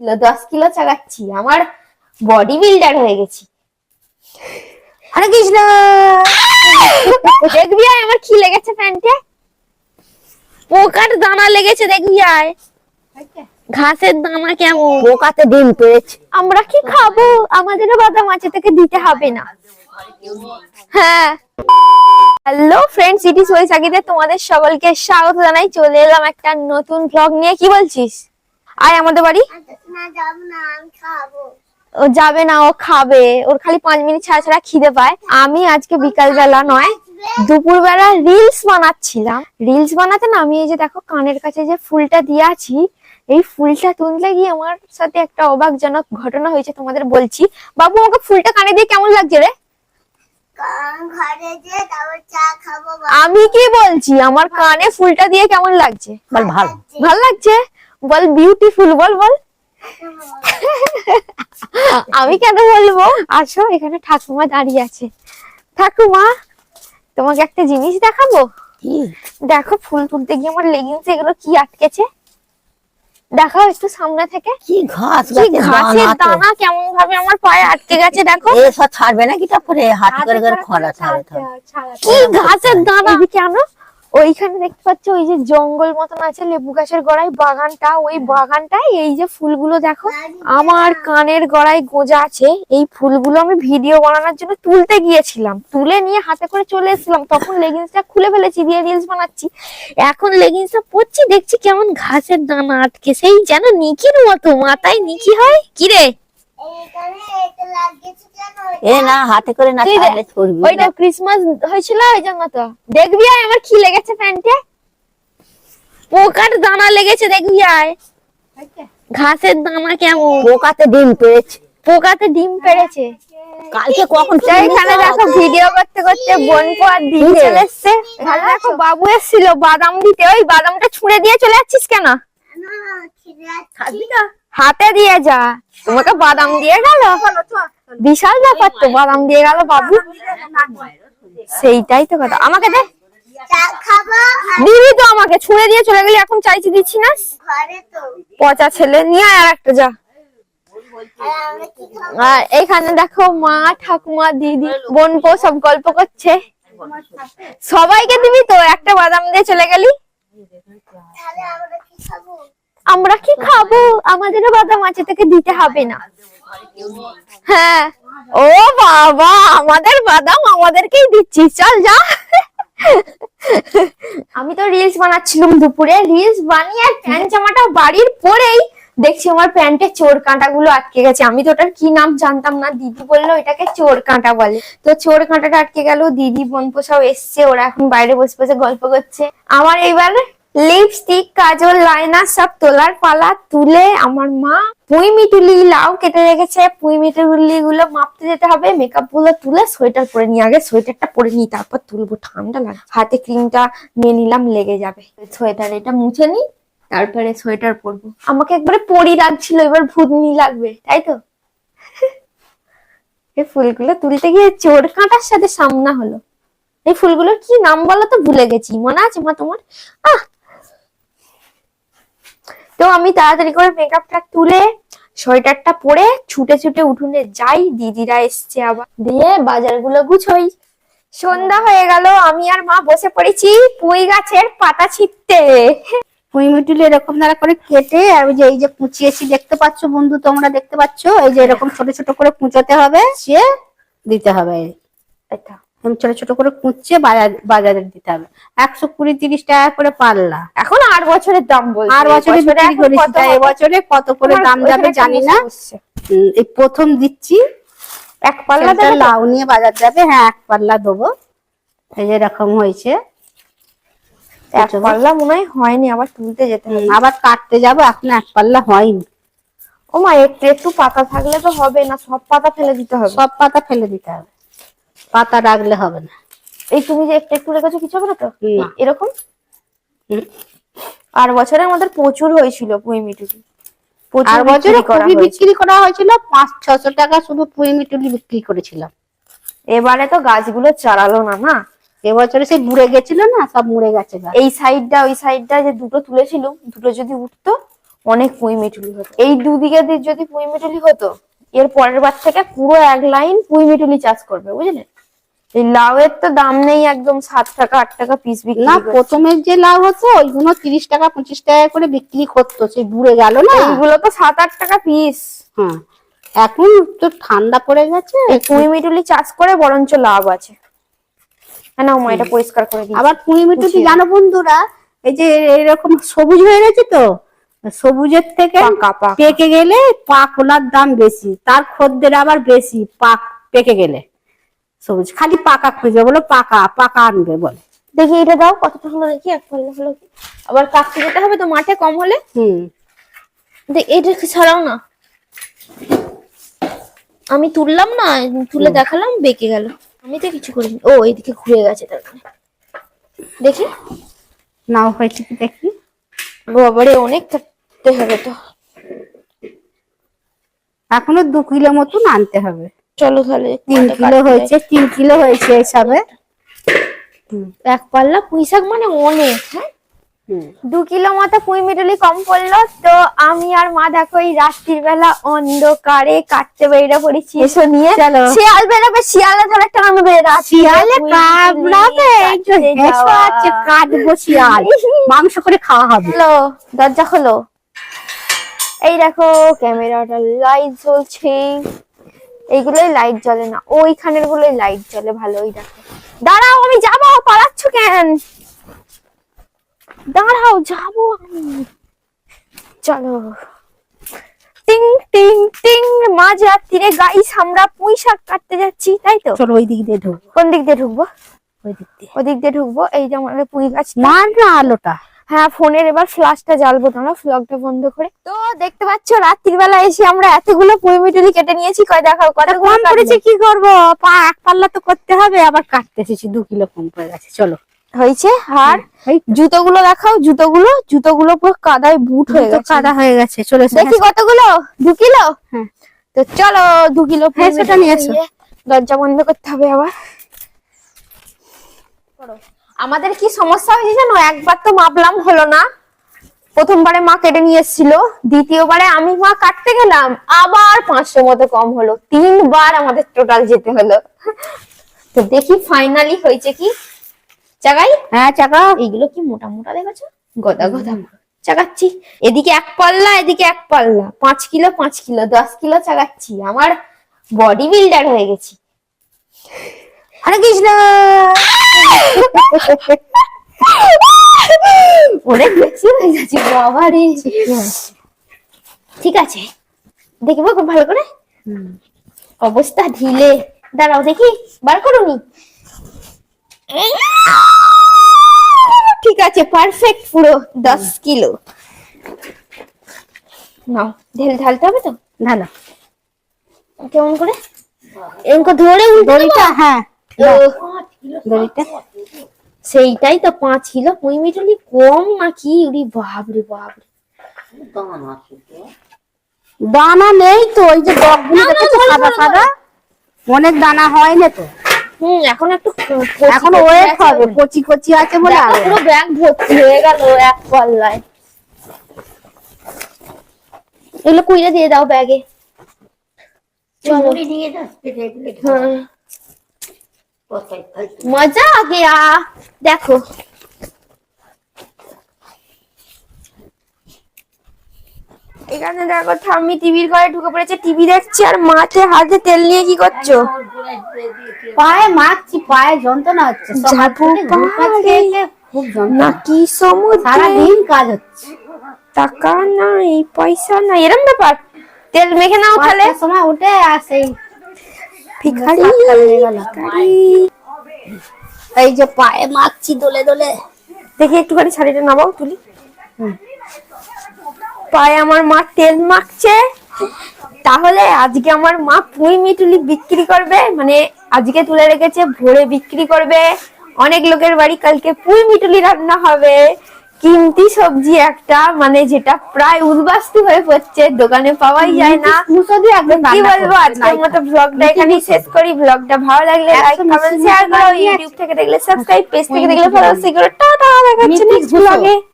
Kilo দশ kilo চাগাচ্ছি আমার body builder হয়ে গেছি। আরে কৃষ্ণ! দেখবি আয় আমার কি লেগেছে প্যান্টে? পোকার দানা লেগেছে দেখবি আয় ঘাসের দানা কেমন? পোকাতে ডিম পেয়েছে। আমরা কি খাব? আমাদেরও বাদাম আছে তোকে দিতে হবে না। হ্যাঁ। হ্যালো ফ্রেন্ডস ইট ইস তোমাদের সকলকে স্বাগত জানাই। চলে এলাম একটা নতুন ব্লগ নিয়ে কি বলছিস? আয় আমাদের বাড়ি। না যাব না আমি খাব। ও যাবে না ও খাবে। ওর খালি পাঁচ মিনিট ছাড়া ছাড়া খিদে পায়। আমি আজকে বিকাল বেলা নয় দুপুর বেলা রিলস বানাচ্ছিলাম। রিলস বানাতে না আমি এই যে দেখো কানের কাছে যে ফুলটা দিয়ে আছি এই ফুলটা তুলতে গিয়ে আমার সাথে একটা অবাকজনক ঘটনা হয়েছে তোমাদের বলছি। বাবু আমাকে ফুলটা কানে দিয়ে কেমন লাগছে রে? কারণ ঘরে যে তারপর চা খাব আমি কি বলছি? আমার কানে ফুলটা দিয়ে কেমন লাগছে। ভালো লাগছে? বল বিউটিফুল বল বল। আমি কেন বলব? আসো এখানে ঠাকুমা দাঁড়িয়ে আছে। ঠাকুমা তোমাকে একটা জিনিস দেখাবো? দেখো ফুল তুলতে গিয়ে আমার লেগিংস এগুলো কি আটকেছে? দেখাও একটু সামনে থেকে। কি ঘাস ঘাসের দানা কেমন ভাবে আমার পায়ে আটকে গেছে দেখো। এ সব ছাড়বে নাকি তারপরে হাত করে করে খরা ছাড়ে কি ঘাসের দানা? আনো। ওইখানে দেখতে পাচ্ছ ওই যে জঙ্গল মতন আছে লেবু গাছের গোড়ায় বাগানটা ওই বাগানটায় এই যে ফুলগুলো দেখো। আমার কানের গড়ায় গোজা আছে এই ফুলগুলো আমি ভিডিও বানানোর জন্য তুলতে গিয়েছিলাম। তুলে নিয়ে হাতে করে চলে এসেছিলাম তখন লেগিংসটা খুলে ফেলেছি দিয়ে রিলস বানাচ্ছি। এখন লেগিংসটা পরছি দেখছি কেমন ঘাসের দানা আটকে সেই যেন নিকির মতো মাথায় নিকি হয়? কিরে? এইখানে এটা লাগিয়েছে কেন এ না হাতে করে না ছাড়লে ছড়বি ওইটা ক্রিসমাস হয়েছিল ওই জন্য তো। দেখবি আয় আমার কি লেগেছে প্যান্টে? পোকার দানা লেগেছে দেখবি আয়। ঘাসের দানা কেমন? পোকাতে ডিম পেয়েছে পোকাতে ডিম পেড়েছে কালকে কখন এখানে দেখো ভিডিও করতে করতে বোনপো আর দিদি চলে এসছে। এখানে দেখো বাবু এসেছিল বাদাম দিতে। ওই বাদামটা ছুঁড়ে দিয়ে চলে যাচ্ছিস কেন? না হাতে দিয়ে যা। তোমাকে বাদাম দিয়ে গেল? বিশাল ব্যাপার তো, বাদাম দিয়ে গেল বাবু। সেইটাই তো কথা। আমাকে দে। দিবি তো আমাকে। ছুঁড়ে দিয়ে চলে গেলি, এখন চাইছি দিচ্ছি না। পচা ছেলে, নিয়ে আর একটা যা। আর এইখানে দেখো মা, ঠাকুমা, দিদি, বোনপো সব গল্প করছে। সবাইকে দিবি তো? একটা বাদাম দিয়ে চলে গেলি? আমরা কি খাব? আমাদেরও বাদাম আছে, তোকে দিতে হবে না। হ্যাঁ। ও বাবা, আমাদের বাদাম আমাদেরকেই দিচ্ছিস, চল যা। আমি তো রিলস বানাচ্ছিলাম দুপুরে রিলস বানিয়ে আর প্যান্ট জামাটা বাড়ির পরেই দেখছি আমার প্যান্টে চোর কাঁটা গুলো আটকে গেছে। আমি তো ওটার কি নাম জানতাম না, দিদি বলল এটাকে চোর কাঁটা বলে। তো চোর কাঁটাটা আটকে গেল, দিদি বোনপো সব এসছে, ওরা এখন বাইরে বসে বসে গল্প করছে। আমার এইবার লিপস্টিক কাজল লাইনার সব তোলার পালা তুলে আমার মা পুঁই মিটুলি লাউ কেটে রেখেছে। পুঁই মিটুলি গুলো মাপতে যেতে হবে মেকআপগুলো তুলে সোয়েটার পরে নিয়ে, আগে সোয়েটারটা পরে নিই, তারপর তুলবো। ঠান্ডা লাগে। হাতে ক্রিমটা নিয়ে নিলাম, লেগে যাবে। সোয়েটার এটা মুছে নি তারপরে সোয়েটার পরবো। আমাকে একবারে পরি লাগছিল, এবার ভূতনি লাগবে, তাই তো? এই ফুলগুলো তুলতে গিয়ে চোর কাঁটার সাথে সামনা হলো। এই ফুলগুলোর কি নাম বলো তো? ভুলে গেছি। মনে আছে মা তোমার? আহ! তো আমি তাড়াতাড়ি করে মেকআপটা তুলে, সোয়েটারটা পরে ছুটে ছুটে উঠোনে যাই, দিদিরা এসছে আবার। দিয়ে বাজারগুলো গুছোই। সন্ধ্যা হয়ে গেল, আমি আর মা বসে পড়েছি পুঁই গাছের পাতা ছিটতে পুঁই মিটুলি এরকম দ্বারা করে কেটে, আর যে, এই যে কুচিয়েছি, দেখতে পাচ্ছ বন্ধু তোমরা দেখতে পাচ্ছ? এই যে এরকম ছোট ছোট করে কুচোতে হবে, সে দিতে হবে। এটা। ছোট ছোট করে কুচিয়ে বাজার দিতে হবে। একশো কুড়ি তিরিশ টাকা করে পাল্লা। এখন আট বছরের দাম বলছে। আর বছরে এবছরে বিক্রি করেছি কত এবছরে কত করে দাম যাবে জানি না। এই প্রথম দিচ্ছি। এক পাল্লা? লাউ নিয়ে বাজার যাবে। হ্যাঁ এক পাল্লা দেবো। এই যে এরকম হয়েছে। এক পাল্লা মনে হয় হয়নি আবার তুলতে যেতে হবে। আবার কাটতে যাব। এখন এক পাল্লা হয়নি। ও মা একটু একটু পাতা থাকলে তো হবে না সব পাতা ফেলে দিতে হবে। সব পাতা ফেলে দিতে হবে। পাতা রাখলে হবে না। এই তুমি যে একটু একটু রেখেছো কিছু হবে না তো? এরকম? আর বছরে আমাদের প্রচুর হয়েছিল পুঁই মিটুলি। আর বছরে খুবই বিক্রি করা হয়েছিল পাঁচ ছশো টাকা শুধু পুঁই মিটুলি বিক্রি করেছিলাম। এবারে তো গাছগুলো চারালো না না? এবছরে সেই বুড়ে গেছিল না সব মুড়ে গেছে এই সাইডটা ওই সাইডটা যে দুটো তুলেছিল দুটো যদি উঠতো অনেক পুঁই মিটুলি হতো। এই দুদিকে যদি পুঁই মিটুলি হতো এর পরের বার থেকে পুরো এক লাইন পুঁই মিটুলি চাষ করবে বুঝলেন এই লাউয়ের তো দাম নেই একদম সাত টাকা আট টাকা পিস বিক্রি না করছে। প্রথমের যে লাউ হতো ওইগুলো তিরিশ টাকা পঁচিশ টাকা করে বিক্রি করতো সেই বুড়ে গেল না? এইগুলো তো সাত আট টাকা পিস হ্যাঁ এখন তো ঠান্ডা পড়ে গেছে। পুঁই মিটুলি চাষ করে বরঞ্চ লাভ আছে। হ্যাঁ না মা এটা পরিষ্কার করে দিই আবার পুঁই মিটুলি জানো বন্ধুরা এই যে এরকম সবুজ হয়ে গেছে তো? সবুজের থেকে। পেকে গেলে পাকলার দাম বেশি তার খদ্দের আবার বেশি পাক পেকে গেলে। সবুজ খালি পাকা খুঁজবে বলো পাকা পাকা আনবে বলে। দেখি এটা দাও কতটা হলো দেখি এক পাল্লা হলো। কি আবার কাটতে যেতে হবে তো মাঠে কম হলে? হুম। দেখ এটা ছাড়াও না? আমি তুললাম না তুলে দেখালাম বেঁকে গেল। আমি তো কিছু করিনি। ও এইদিকে ঘুরে গেছে তার দেখি। নাও হয়েছে কি দেখি। বাবারে অনেক কাটতে হবে তো। এখনও দু কিলো মতন আনতে হবে। চলো তাহলে তিন কিলো হয়েছে তিন কিলো হয়েছে হিসাবে এক পাল্লা পুঁই শাক মানে অনেক হ্যাঁ? দু কিলো মতো পুঁই মিটুলি কম পড়ল তো আমি আর মা দেখো এই রাত্রির বেলা অন্ধকারে কাটতে বেরিয়ে পড়েছি। এসো নিয়ে চলো। শিয়াল বেরোবে শিয়ালে ধরে টানবে রাত্রিরে শিয়ালে কামড়াবে যাওয়া। আছে কাটবো শিয়াল। মাংস করে খাওয়া হবে। হলো দরজা খোলো। এই দেখো ক্যামেরাটা লাইট জ্বলছে। এইগুলোই লাইট জ্বলে না। ওইখানের গুলোই লাইট জ্বলে ভালোই দেখো। দাঁড়াও আমি যাব পালাচ্ছ কেন? দাঁড়াও যাব আমি। চলো। টিং টিং টিং মাঝ রাত্রিরে গাইস আমরা পুঁই শাক কাটতে যাচ্ছি তাই তো? চলো ওই দিক দিয়ে ঢুক। কোন দিক দিয়ে ঢুকবো? ওই দিক দিয়ে। ওদিক দিয়ে ঢুকবো এই যে আমাদের পুঁই গাছ। না আলোটা। হ্যাঁ ফোনের এবার ফ্ল্যাশটা জ্বালবো তোমরা ফ্লগটা বন্ধ করে। তো দেখতে পাচ্ছ রাত্রির বেলা এসে আমরা এতগুলো পুঁই মিটুলি কেটে নিয়েছি কয় দেখাও কত কম পড়েছে কি করব? পা এক পাল্লা তো করতে হবে আবার কাটতে এসেছি দু কিলো কম পড়ে গেছে চলো। হয়েছে আর জুতোগুলো দেখাও জুতোগুলো জুতোগুলো পুরো কাদায় বুট হয়ে গেছে। কাদা হয়ে গেছে চলে দেখি কতগুলো দু কিলো? হ্যাঁ। তো চলো দু কিলো হ্যাঁ, সেটা মিটুলি নিয়ে দরজা বন্ধ করতে হবে আবার। আমাদের কি সমস্যা হয়েছে জানো? একবার তো মাপলাম হলো না। প্রথমবারে মা কেটে নিয়ে এসেছিল। দ্বিতীয়বারে আমি মা কাটতে গেলাম। আবার পাঁচশো মতো কম হলো। তিনবার আমাদের টোটাল যেতে হলো। তো দেখি ফাইনালি হয়েছে কি? চাগাই? হ্যাঁ চাকা এইগুলো কি মোটা মোটা দেখেছ? গদা গদা। চাগাচ্ছি। এদিকে এক পাল্লা এদিকে এক পাল্লা। পাঁচ কিলো পাঁচ কিলো দশ কিলো চাগাচ্ছি। আমার বডি বিল্ডার হয়ে গেছি। হরে কৃষ্ণ। অনেক বেশি হয়ে গেছে বাবা রে। ঠিক আছে দেখব খুব ভালো করে। অবস্থা ঢিলে। দাঁড়াও দেখি বার করুনি ঠিক আছে পারফেক্ট পুরো দশ কিলো। নাও ঢেল ঢালতে হবে তো? ভালো কেমন করে? করে ধরে উল্টে হ্যাঁ? দড়িটা সেইটাই তো পাঁচ কিলো। পুঁই মিটুলি কম নাকি? উরি বাপরে বাপরে। দানা নেই তো ওই যে ডগগুলো দেখেছ সাদা সাদা? অনেক দানা হয় না তো। হুম এখন একটু এখন ওয়েট হবে কচি কচি আছে বলে পুরো ব্যাগ ভর্তি হয়ে গেল এক পাল্লায় এগুলো দিয়ে দাও ব্যাগে। চলো। হ্যাঁ। মজা আ গেয়া দেখো। এখানে দেখো ঠাম্মি টিভির ঘরে ঢুকে পড়েছে টিভি দেখছে আর মাঠে হাতে তেল নিয়ে কি করছ? পায়ে মারছি পায়ে যন্ত্রণা হচ্ছে। নাকি সারাদিন কাজ হচ্ছে। টাকা নাই পয়সা নাই এরম ব্যাপার। তেল মেখে নাও তাহলে। সময় উঠে আর সেই ভিখারি। এই যে পায়ে মারছি দোলে দোলে। দেখি একটুখানি শাড়িটা নামাও তুলি। পায়ে আমার মা তেল মাখছে। তাহলে আজকে আমার মা পুঁই মিটুলি বিক্রি করবে মানে আজকে তুলে রেখেছে ভোরে বিক্রি করবে। অনেক লোকের বাড়ি কালকে পুঁই মিটুলি রান্না হবে। কিমতি সবজি একটা মানে যেটা প্রায় উদ্বাস্তি হয়ে পড়ছে দোকানে পাওয়াই যায় না। কি বলব আজকের মতো ব্লগটা এখানেই শেষ করি। ব্লগটা ভালো লাগলে লাইক কমেন্ট শেয়ার করো ইউটিউব থেকে দেখলে সাবস্ক্রাইব পেজ থেকে দেখলে ফলো করো। টাটা দেখা হচ্ছে নেক্সট ব্লগে